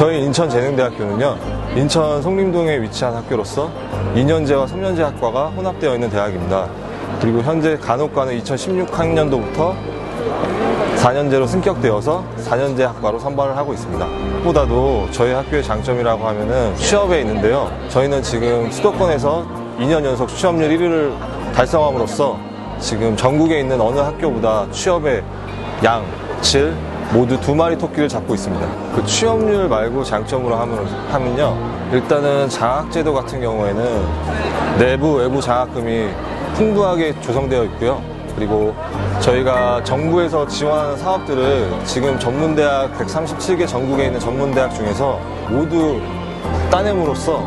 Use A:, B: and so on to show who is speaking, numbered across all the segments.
A: 저희 인천재능대학교는요, 인천 송림동에 위치한 학교로서 2년제와 3년제 학과가 혼합되어 있는 대학입니다. 그리고 현재 간호과는 2016학년도부터 4년제로 승격되어서 4년제 학과로 선발을 하고 있습니다. 보다도 저희 학교의 장점이라고 하면은 취업에 있는데요. 저희는 지금 수도권에서 2년 연속 취업률 1위를 달성함으로써 지금 전국에 있는 어느 학교보다 취업의 양, 질 모두 두 마리 토끼를 잡고 있습니다. 그 취업률 말고 장점으로 하면, 하면요. 일단은 장학제도 같은 경우에는 내부, 외부 장학금이 풍부하게 조성되어 있고요. 그리고 저희가 정부에서 지원하는 사업들을 지금 전문대학 137개 전국에 있는 전문대학 중에서 모두 따냄으로써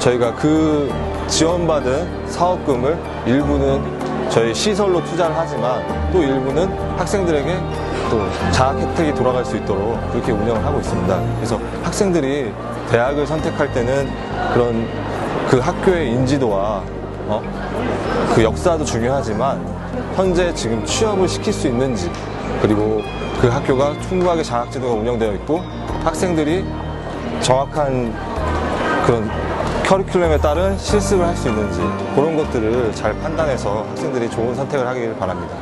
A: 저희가 그 지원받은 사업금을 일부는 저희 시설로 투자를 하지만 또 일부는 학생들에게 또 장학 혜택이 돌아갈 수 있도록 그렇게 운영을 하고 있습니다. 그래서 학생들이 대학을 선택할 때는 그런 그 학교의 인지도와 어? 그 역사도 중요하지만 현재 지금 취업을 시킬 수 있는지 그리고 그 학교가 충분하게 장학 제도가 운영되어 있고 학생들이 정확한 그런 커리큘럼에 따른 실습을 할 수 있는지 그런 것들을 잘 판단해서 학생들이 좋은 선택을 하길 바랍니다.